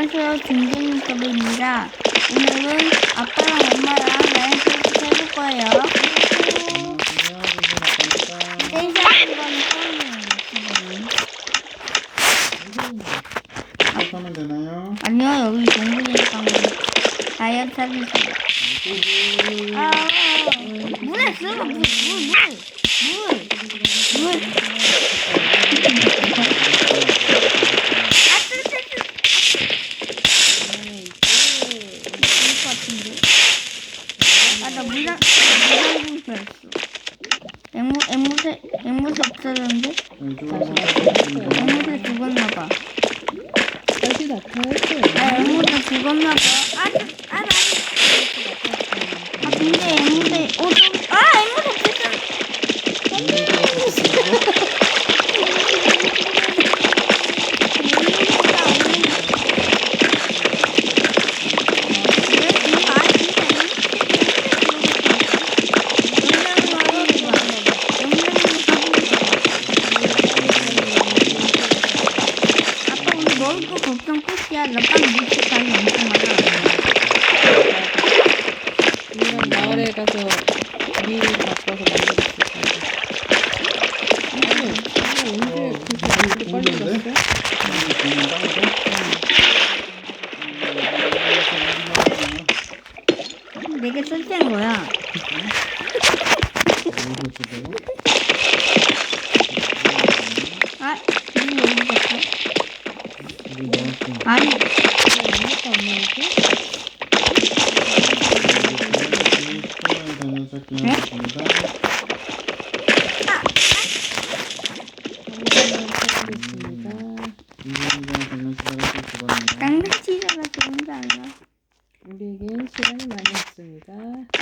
안녕하세요. 중딩 유튜브입니다. 오늘은 아빠랑 엄마랑 라인크래프트 해볼 거예요. 댄스 하는 거는 처음이에요, 유튜브는. 하면 되나요? 아니요, 여기 동굴이니까 다이어트 하기 싫어. 아, 물에 쓰면 물, 물, 물, 물, 물.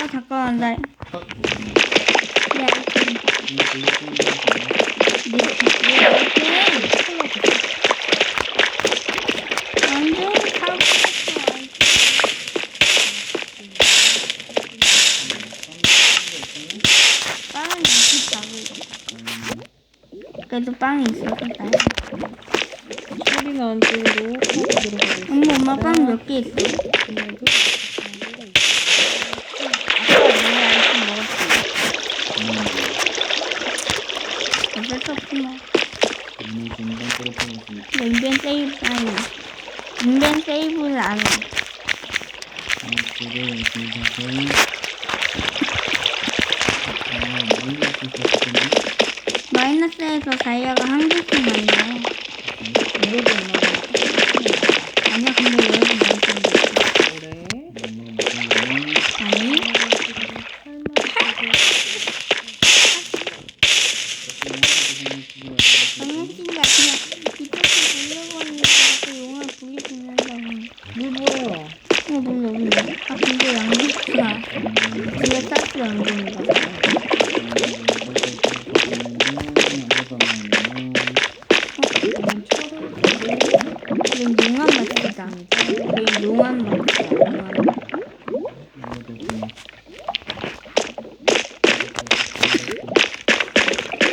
아, 잠깐만, 나. 야, 완전 타고 싶어. 빵은 24고. 그래도 빵이 있어서 다행이야. 소리 나는 쪽으로 콕 들어가겠습니다. 엄마, 엄마 빵 몇 개 있어? 해. 마이너스에서 다이아가 한 개씩 나요. 이러고 있나 아니야, 근데 왜 이렇게 많이 떨어졌어? 그래. 아니, 장난친다. 그냥 뒤쪽에 돌려버리니까 그 용을 부리긴 한다고. 물 보여. 어, 물 여기 있네. 아, 근데 양귀가 뒤에 싹이 안 보인다. 이건 이건 용암 맛이다. 용암.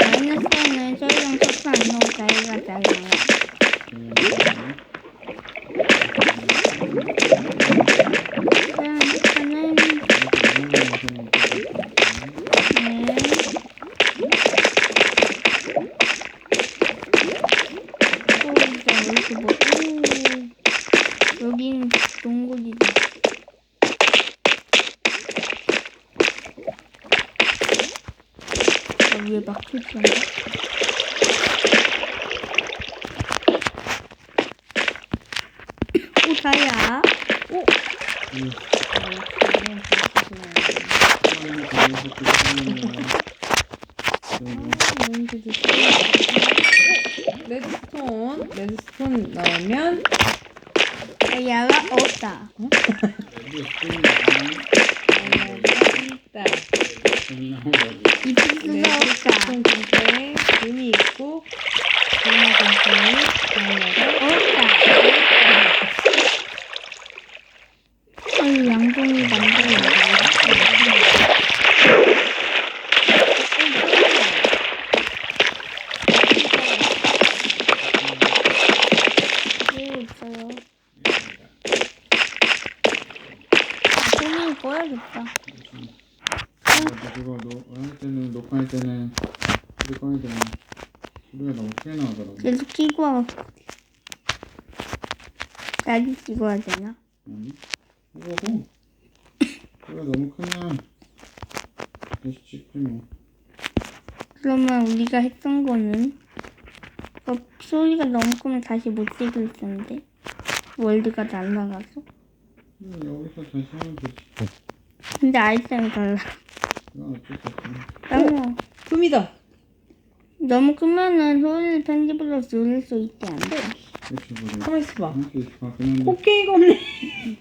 마이너스에는 저희랑 토프 안 넣고 자기가 자기가. 그냥 저는 네. 또 이제 여기서 뭐, 오. 여기는 동굴이다. 나 위에 막힐 줄 알아? 오, 다이아. 오, 뭔지도 레드스톤. 레드스톤 나오면 다이아가 없다. 있다. 이 피스가 없다. 레드스톤 근처에 금이 있고 금이 근처에 다이아가 없다. 어이, 양동이 만들어. 오, 있어요. 꺼야겠다. 근데 그거 너할 때는 녹화할 때는 소리 꺼야 되는 소리가 너무 크게 나오더라고. 계속 끼고. 나도 찍어야 되나? 아니? 이거고 소리가 너무 크면 다시 찍지 뭐. 그러면 우리가 했던 거는 어, 소리가 너무 크면 다시 못 찍을 텐데 월드가 날라가서 음, 여기서 다시 하면 되지. 근데 아이템이 달라 그건 어쩔 수 없어. 너무 금이다. 너무 크면은 소리를 편집으로 줄일 수 있지 않나 그렇지 그래. 가만 있어봐. 한데. 곡괭이가 없네.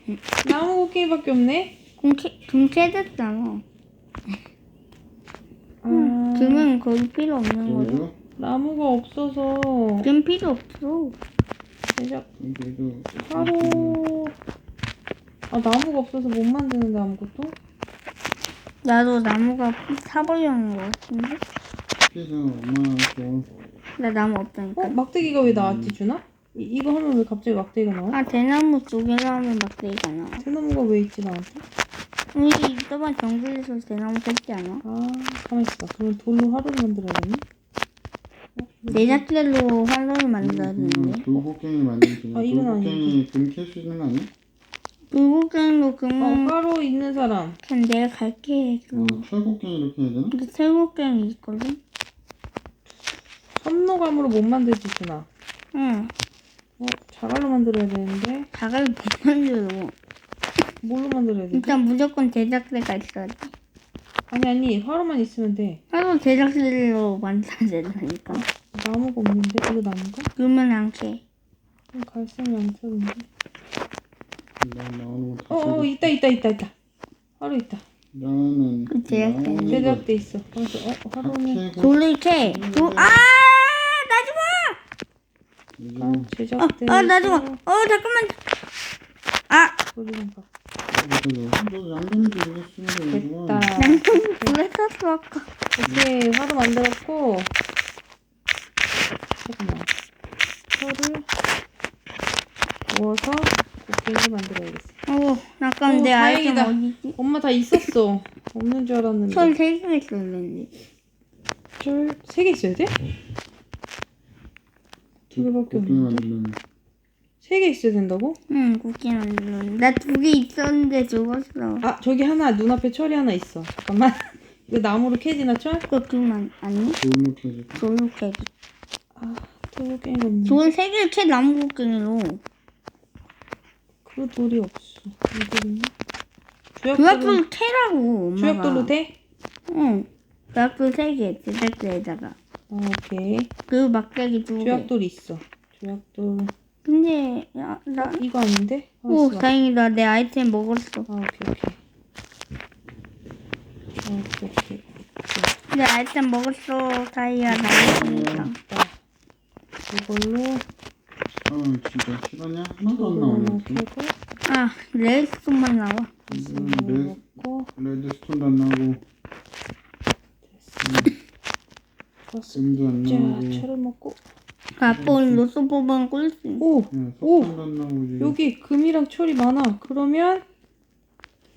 나무 곡괭이밖에 없네. 금캐, 금캐됐잖아 아, 금은 거의 필요 없는 거야 여기도 나무가 없어서 금 필요 없어 제작 하루 아 나무가 없어서 못 만드는데 아무것도. 나도 나무가 사보려는 거 같은데 엄마하고 나 나무 없다니까 어 막대기가 왜 나왔지 주나? 이, 이거 하면 왜 갑자기 막대기가 나와? 아 대나무 쪽에서 하면 막대기가 나와 대나무가 왜 있지 나한테? 우리 이따만 정글에서 대나무 뺐지 않아? 아 가만 있어봐. 그럼 돌로 화로를 만들어야겠네. 내작대로 활로를 만들어야 되는데 돌고갱이 만들지. 아, 이건 돌고갱이 금캘 수 있는 거 아니야? 물고갱도 어 금은 화로 있는 사람. 그냥 내가 갈게 어, 그 철곡갱이 이렇게 해야 되나? 근데 철곡갱이 있거든? 섬노감으로 못 만들지 주나. 응어 자갈로 만들어야 되는데 자갈 못 만들어 뭘로 만들어야 되지? 일단 무조건 제작대가 있어야 돼 아니 아니 화로만 있으면 돼. 하루 제작대로 만들어야 되니까 나무가 없는데 이거 나무가? 그러면 안캐 어, 갈색이 안 펴는데. 나 나오는 거 다 어, 어 있다 있다 있다 있다. 화로 있다. 나는 그거 제작돼 있어. 어다 화로는 도... 아! 아, 어, 제작돼. 아, 나 죽어! 어, 잠깐만! 아! 소리 좀 봐. 너 양동이도 이렇게 쓰면 됐다. 불에 탔어, 아까. 오케이 화로 만들었고 잠깐만 혀를 모아서 곡괭이를 만들어야겠어 어, 잠깐 오, 내 아이템 다행이다. 어디지? 엄마 다 있었어 없는 줄 알았는데 철 3개 있었는데. 철 세 개 있어야 돼? 두 개밖에 없는데 만들면 세개 있어야 된다고? 응, 국기 만들었는데. 나두 개 있었는데 죽었어. 아 저기 하나 눈앞에 철이 하나 있어 잠깐만 이거 나무로 캐지나 철? 그만, 아니? 돌로 캐지. 돌로 캐기. 아 돌고갱이가 없네 돌 3개를 캐 나무 곡괭이로. 그 돌이 없어 어디 있나? 주약돌로 주약돌 캐라고, 엄마가. 주약돌로 돼? 응. 주약돌 3개, 제작대에다가. 아 오케이 그리고 막대기 두 개. 주약돌 있어. 주약돌 근데, 야, 나. 이거 아닌데? 아, 오, 있어. 다행이다. 내 아이템 먹었어. 아 오케이 오케이. 아, 오케이 오케이. 내 아이템 먹었어. 다이아 나이스니까. 자, 이걸로 아 진짜 시간이 하나도 안 나오네. 지금. 캐고 아, 레이스톤만 나와. 레, 먹고 레드스톤도 안 나오고 됐어. 음도 안 자, 나오고 철을 먹고 그 아빠 오늘 로또 뽑으면 꿀수 오 네, 오! 석탄도 안 나오고 지금 여기 금이랑 철이 많아. 그러면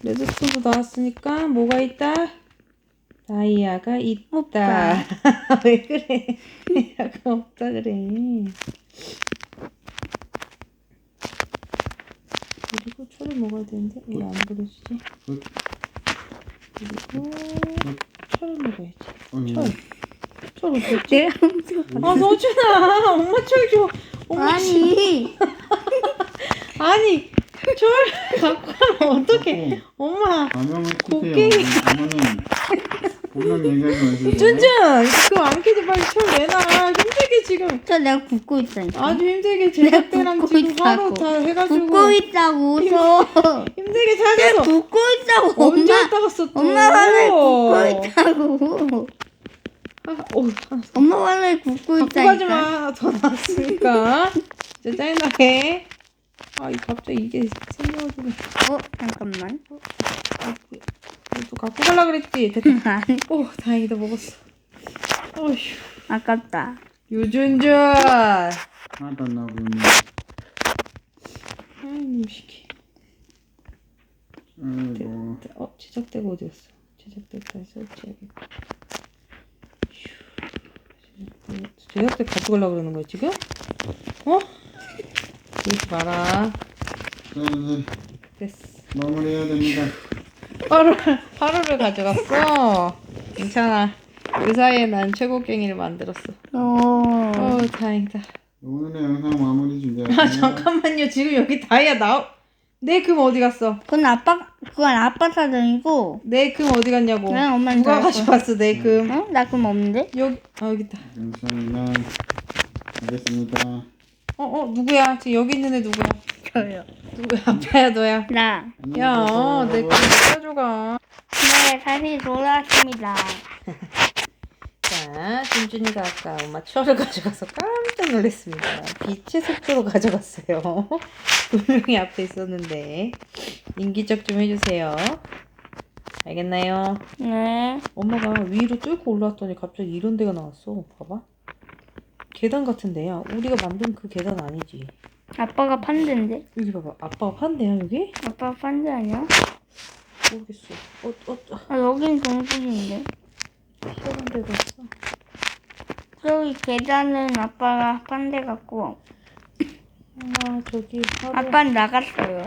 레드스톤도 나왔으니까 뭐가 있다? 다이아가 있다. 없다. 왜 그래? 다이아가 없다 그래. 그리고 철을 먹어야 되는데 왜 안 그러시지? 그, 그리고 철을 먹어야지. 아이고, 철. 철 어딨지? 내가 훔쳐. 아 서준아, 엄마 철 줘. 엄마 아니, 아니 철 갖고 가면 어떡해? 엄마. 가명을 치세요 곡괭이. 엄마는 본명 얘기하지 마세요 쭌쭌 그거 안 캐지 빨리 철 내놔 힘들게 지금 저 내가 굽고 있다니까. 아주 힘들게 제작대랑 굽고 지금 있다고. 다 해가지고 굽고 있다고, 저. 힘들게 찾아서 굽고 있다고, 언제 엄마. 갔다 갔어 또 엄마 화를 굽고 있다고. 아, 어, 엄마 화를 굽고 갖고 가지 있다니까. 마더 나왔으니까. 진짜 짜증나게. 아 이 갑자기 이게 생겨가지고. 어, 잠깐만. 아, 그, 또 갖고 가려 그랬지? 됐다. 아니, 오 다행이다 먹었어. 어휴. 아깝다. 유준준. 하나도 안 나오고 있네 아이님 시키. 아이고. 어 제작대가 어디 갔어? 제작대 다시 설치해야겠다. 휴, 제작대- 제작대 가져가려고 그러는 거야 지금? 어? 그러지 마라. 자, 이제 됐어. 마무리해야 됩니다. 하루 하루를 가져갔어. 괜찮아. 그 사이에 난 최고갱이를 만들었어. 오. 어 다행이다. 오늘의 영상 마무리 아 준비할게요. 잠깐만요. 지금 여기 다이아 나오. 내 금 어디 갔어? 그건 아빠 그건 아빠 사정이고 내 금 어디 갔냐고. 그냥 엄마는 누가 거야. 가져갔어 내 금? 응? 나 그럼 없는데? 여기 아 여기 있다. 감사합니다. 알겠습니다. 어어 누구야? 지금 여기 있는 애 누구야? 저요. 누구야? 아빠야 너야? 나. 야, 내금 가져가. 네, 다시 돌아왔습니다. 자, 준준이가 아까 엄마 철을 가져가서 깜짝 놀랐습니다. 빛의 속도로 가져갔어요. 분명히 앞에 있었는데 인기척 좀 해주세요. 알겠나요? 네. 엄마가 위로 뚫고 올라왔더니 갑자기 이런 데가 나왔어. 봐봐. 계단 같은 데야. 우리가 만든 그 계단 아니지. 아빠가 판대인데? 여기 봐봐. 아빠가 판대야 여기? 아빠가 판대 아니야? 모르겠어. 어, 어, 어. 아, 여긴 동굴인데. 희한한 데가 있어. 저기 계단은 아빠가 판대 같고 엄마 저기 하루 아빠는 나갔어요.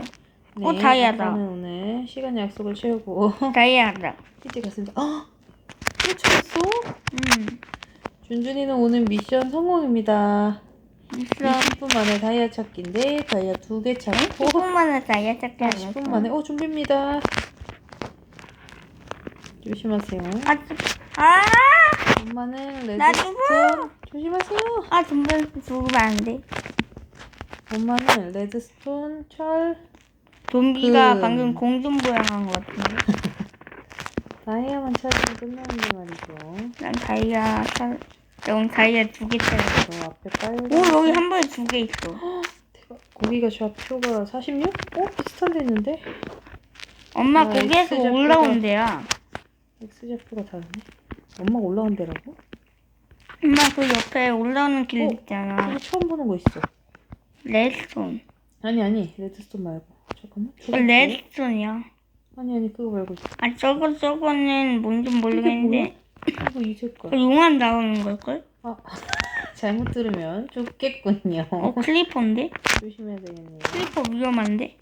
네, 어, 다이아다. 아빠는 오늘 시간 약속을 채우고 다이아다. 일찍 갔습니다. 아! 또 찾았어? 음. 준준이는 오늘 미션 성공입니다. 있어. 20분 만에 다이아 찾기인데 다이아 두 개 찾고 10분 만에 다이아 찾기 아니야? 10분 만에 어 준비입니다. 조심하세요. 아, 저- 아! 엄마는 나 레드스톤 조심하세요. 아, 정말 죽으면 안 돼. 엄마는 레드스톤 철 좀비가 그- 방금 공중 부양한 것 같은데. 다이아만 찾으면 끝나는데 말이죠. 난 다이아 사, 넌 다이아 두개 찾았어. 저 앞에 빨간 오, 여기 한 번에 두 개 있어. 대박. 거기가 좌표가 46? 어? 비슷한 데 있는데? 엄마 아, 거기에서 X좌표가- 올라온 데야. X좌표가 다르네. 엄마가 올라온 데라고? 엄마 그 옆에 올라오는 길 어? 있잖아. 저거 처음 보는 거 있어. 레드스톤. 아니 아니 레드스톤 말고. 잠깐만. 그 저거 뭐야? 레드스톤이야. 아니 아니 그거 말고. 아 저거 저거는 뭔지 모르겠는데 이거 이그 색깔. 용암 나오는 걸걸? 아 잘못 들으면 죽겠군요. 어 클리퍼인데? 조심해야 되겠네요. 클리퍼 위험한데?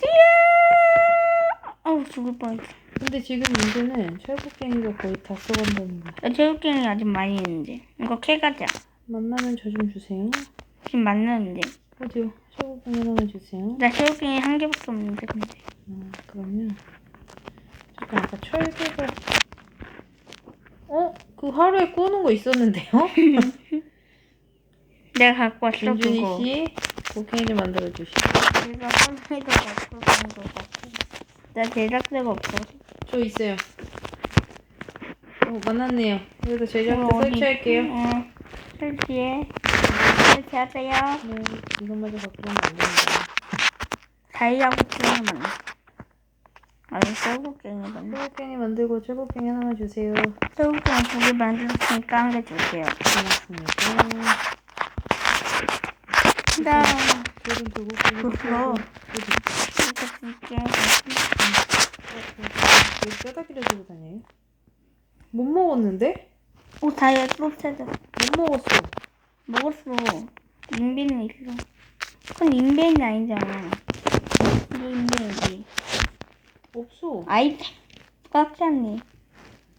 띠야! 아우 죽을 뻔했어. 근데 지금 문제는 철국갱이가 거의 다 써간다는 거. 나 체육경이 아직 많이 있는데. 이거 캐가자. 만나면 저 좀 주세요. 지금 만나는데. 어디요? 철국갱이 하나만 주세요. 나 체육경이 한 개밖에 없는데 근데. 아, 그러면 잠깐 아까 철개가 어? 그 하루에 꾸는 거 있었는데요? 내가 갖고 왔어 준준이 그거. 씨 곡괭이를 만들어 주시죠. 내가 선물도 갖고 간거 같고. 나 제작대가 없어. 저 있어요. 어, 만났네요. 여기다 제작대 어, 어디? 설치할게요. 어, 설치해. 설치하세요. 네, 이것마저 가면 안 됩니다. 다이아 곡괭이 만나. 아니, 쇠곡괭이 만나. 철곡갱이 만들고 철곡갱이 하나만 주세요. 쇠곡괭이 두개 만들었으니까 한 개 줄게요. 고맙습니다. 나 둘은 두고 두고 그거. 이거 줄게. 왜 뼈다귀를 들고 다녀요? 못 먹었는데? 오, 다이아 또 찾아. 못 먹었어. 먹었어. 인벤은 있어. 그건 인벤이 아니잖아. 이게 인벤이지. 없어. 아이, 꽉 찼네.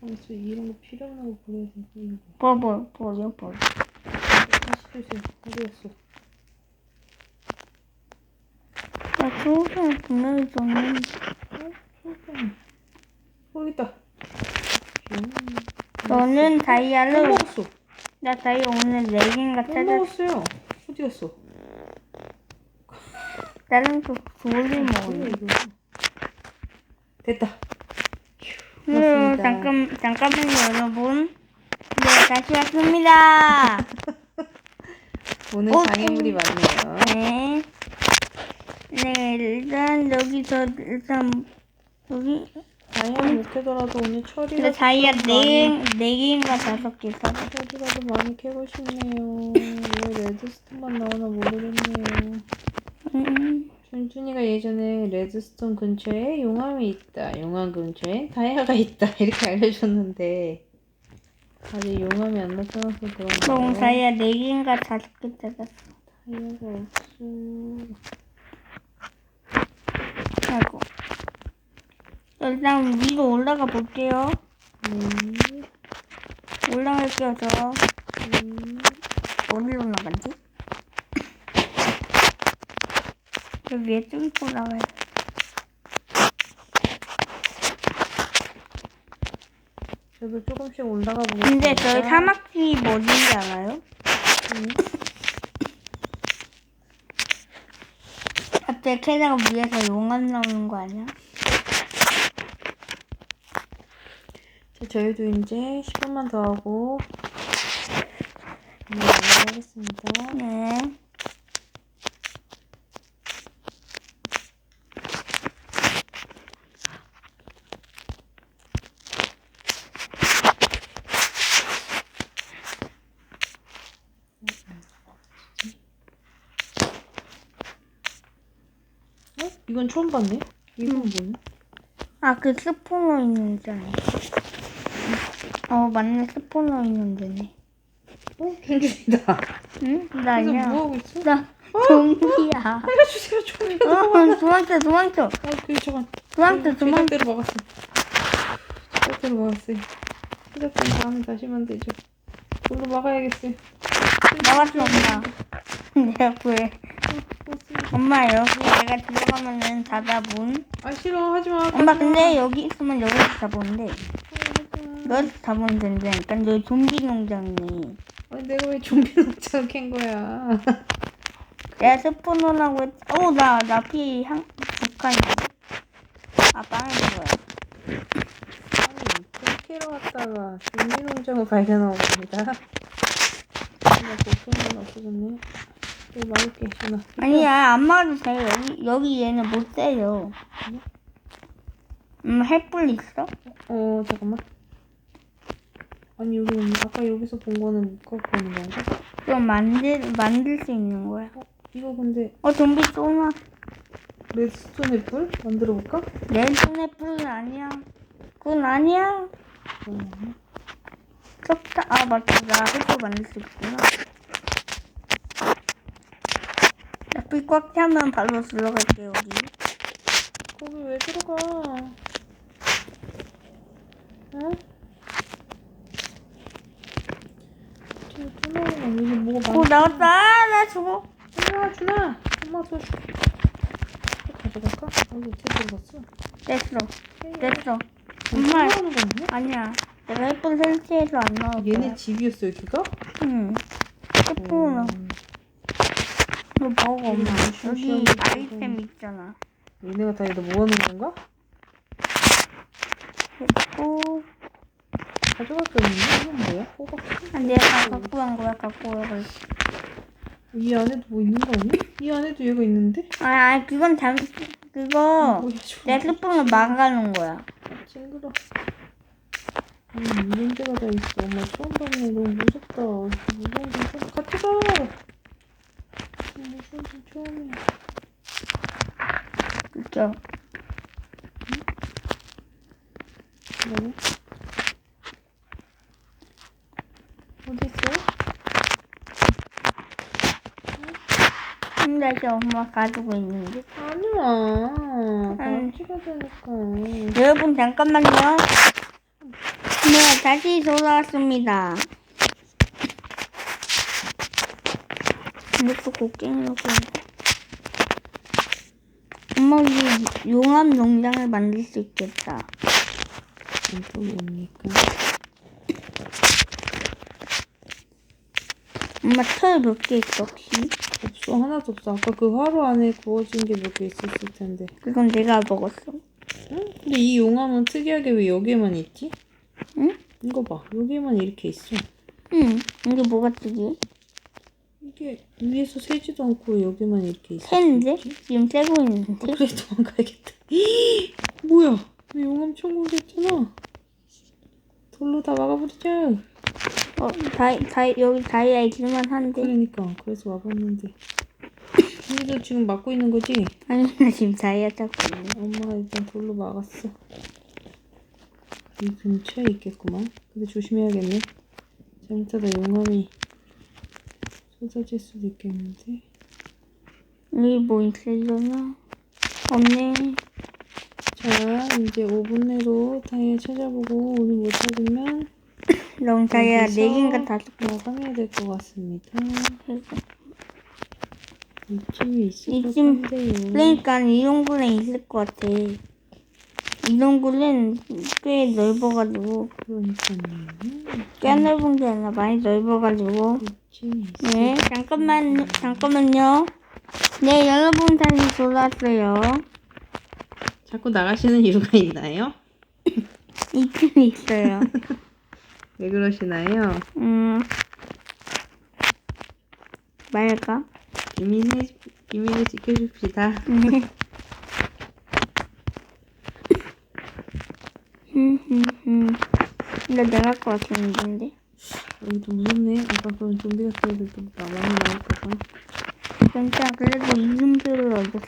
아저 이런 거 필요 없는 거 돼. 이거. 버버, 버려, 버려. 다시 주세요. 어디 갔어? 나 소금 분명히. 철곡갱이. 거기 있다. 음. 너는 못 다이아를, 먹었어. 나 다이아 오늘 네 개인가 못 찾았어. 먹었어요. 어디 갔어? 나는 또 뭐야 먹었네. 이거? 됐다. 음, 고맙습니다. 잠깐, 잠깐만요, 여러분. 네, 다시 왔습니다. 오늘 어, 장애물이 음. 많네요. 네. 네, 일단 여기서 일단 여기 다이아는 못해더라도 오늘 철이라도 근데 다이아 좀 네, 네 개인가 다섯 개 사. 철이라도 많이 캐고 싶네요. 왜 레드스톤만 나오나 모르겠네요. 음, 준준 준이가 예전에 레드스톤 근처에 용암이 있다. 용암 근처에 다이아가 있다. 이렇게 알려줬는데 아직 용암이 안 나타나서 총 그런가. 다이아 4개인가 5개 찾았어. 다이아가 없어. 아이고. 일단 위로 올라가 볼게요. 네. 올라갈게요, 저. 음. 어디로 올라가지? 저 위에 좀 올라가야 돼. 저도 조금씩 올라가 보겠습니다. 근데 저희 사막집이 어딘지 알아요? 음. 갑자기 캐다가 위에서 용암 나오는 거 아니야? 자, 저희도 이제 10분만 더 하고 네, 올라가겠습니다. 네. 어? 이건 처음 봤네? 이건 뭐냐? 아, 그 스포너 있는 줄 알았어. 어, 맞네. 스포너 있는 데네. 어? 준준이다. 응? 나 그래서 아니야. 뭐 하고 있어? 나 좀비야. 살려주세요, 종이가. 어, 도망쳐, 도망쳐. 어, 그 잠깐. 도망쳐, 도망쳐. 제작대로 막았어. 제작대로 막았어요. 제작대는 다음에 다시 만들죠. 돌로 막아야겠어요. 막았어, 엄마. 내가 구해. 엄마, 여기 내가 들어가면은 닫아 문. 아 싫어 하지 마. 엄마. 근데 여기 있으면 여기서. 하지 마. 여기서 잡으면 된다니까. 너 좀비 농장이네. 아니 내가 왜 좀비 녹장 캔 거야? 내가 스포너라고 했, 어, 나, 나피 한, 북한인데? 아, 빵에 들어야 아니 캠캐러 갔다가 좀비 농장을 발견하고 봅니다. 근데 보통은 없어졌네. 이거 막을게 준아. 아니야, 안 막아도 돼. 여기, 여기 얘는 못 때려. 음, 햇불 있어? 어 잠깐만. 아니 여기 없네. 아까 여기서 본 거는 못 갖고 오는 건가? 그럼 만들, 만들 수 있는 거야. 이거 근데 어, 좀비 또 나. 레드스톤 애플 만들어 볼까? 내 손에 뿔은 아니야. 그건 아니야. 음. 썩다. 아, 맞다. 나 햇불 만들 수 있구나. 햇 불 꽉 차면 발로 들어갈게, 여기. 거기 왜 들어가? 응? 뚫어오는 여기 뭐가 많아? 나왔다. 아, 나 죽어. 엄마 준아 엄마 저 가져갈까? 여기 어떻게 들어갔어? 됐어. 됐어. 엄마 엄마. 하는 아니야? 아니야. 내가 햇불 설치해서 안 거야. 얘네 집이었어 여기가? 응. 햇불은 음, 이거 먹어, 엄마. 음, 여기. 아이템 있잖아. 얘네가 다뭐 하는 건가? 됐고. 가져갈 게 없는데? 이건 뭐야? 호박 아, 내가 갖고 간 거야, 갖고 와버렸어. 이 안에도 뭐 있는 거 아니야? 이 안에도 얘가 있는데? 아, 아, 그건 잠, 그거. 내 스푼을 막아놓은 거야. 징그러. 음, 이런 데가 다 있어. 엄마 처음 봤네. 너무 무섭다. 무서운 건 처음. 같이 가. 건 처음이야. 그쵸? 뭐야? 어디 있어? 근데 저 엄마 가지고 있는데. 아니야. 찍어야 되니까. 여러분, 잠깐만요. 네, 다시 돌아왔습니다. 이것도 구는데 엄마, 우리 용암 농장을 만들 수 있겠다. 또 뭡니까? 엄마, 철몇개 있어, 혹시? 없어. 하나도 없어. 아까 그 화로 안에 구워진 게 몇 개 있었을 텐데. 그건 내가 먹었어. 응? 근데 이 용암은 특이하게 왜 여기에만 있지? 응? 이거 봐. 여기에만 이렇게 있어. 응. 이게 뭐가 뜨지? 이게 위에서 새지도 않고 여기만 이렇게 있어. 새는데? 지금 새고 있는데? 어, 그래 도망가야겠다. 뭐야? 왜 용암 천국이었잖아. 돌로 다 막아버리자. 어, 다이, 다이, 여기 다이아 있을만 한데. 그러니까 그래서 와봤는데 우리도 지금 막고 있는 거지? 아니 나 지금 다이어트 하고 있네. 엄마가 일단 돌로 막았어. 이 근처에 있겠구만. 근데 조심해야겠네. 잘못하다 용암이 쏟아질 수도 있겠는데. 여기 뭐 있으려나? 없네. 자, 이제 5분 내로 다이아 찾아보고 오늘 못 찾으면 너무 다이아 여기서 네 개인가 다섯 개. 마감해야 될 것 같습니다. 이쯤에 있을 것 이쯤- 같은데요. 그러니까 이 동굴에 있을 것 같아. 이 동굴은 꽤 넓어가지고 그러니까요. 꽤 넓은 게 아니라 많이 넓어가지고 네 잠깐만 잠깐만요. 네 여러분 다시 돌아왔어요. 자꾸 나가시는 이유가 있나요? 이쯤에 있어요. 왜 그러시나요? 음 말까? 비밀을, 비밀을 지켜줍시다. 이거 내가 것 같은데. 여기도 무섭네. 아까 그런 좀비 같은 애들도 나- 많이 나올까봐. 괜찮아. 그래도 이름표를 얻었어.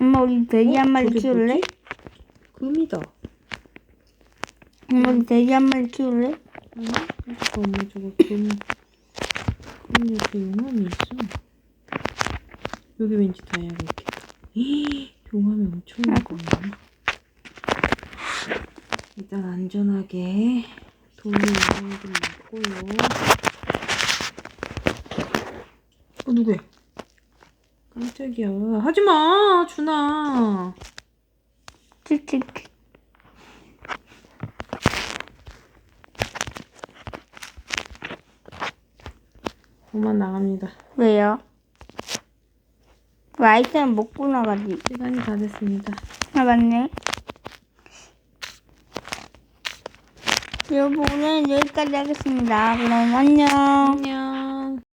엄마 우리 돼지 한 마리 어? 저게 키울래? 뭐지? 금이다. 엄마 우리 돼지 한 마리 키울래? 아니, 엄마 저거 금, 금 옆에 용암이 있어. 여기 왠지 다이아가 있겠다. 히 용암이 엄청 많거든요. 일단 안전하게 용암을 좀 막고요. 어, 누구야? 깜짝이야. 하지마, 준아. 칙칙. 그만 나갑니다. 왜요? 그 아이템 먹고 나가지. 시간이 다 됐습니다. 아 맞네. 여러분 오늘 여기까지 하겠습니다. 그럼 안녕. 안녕.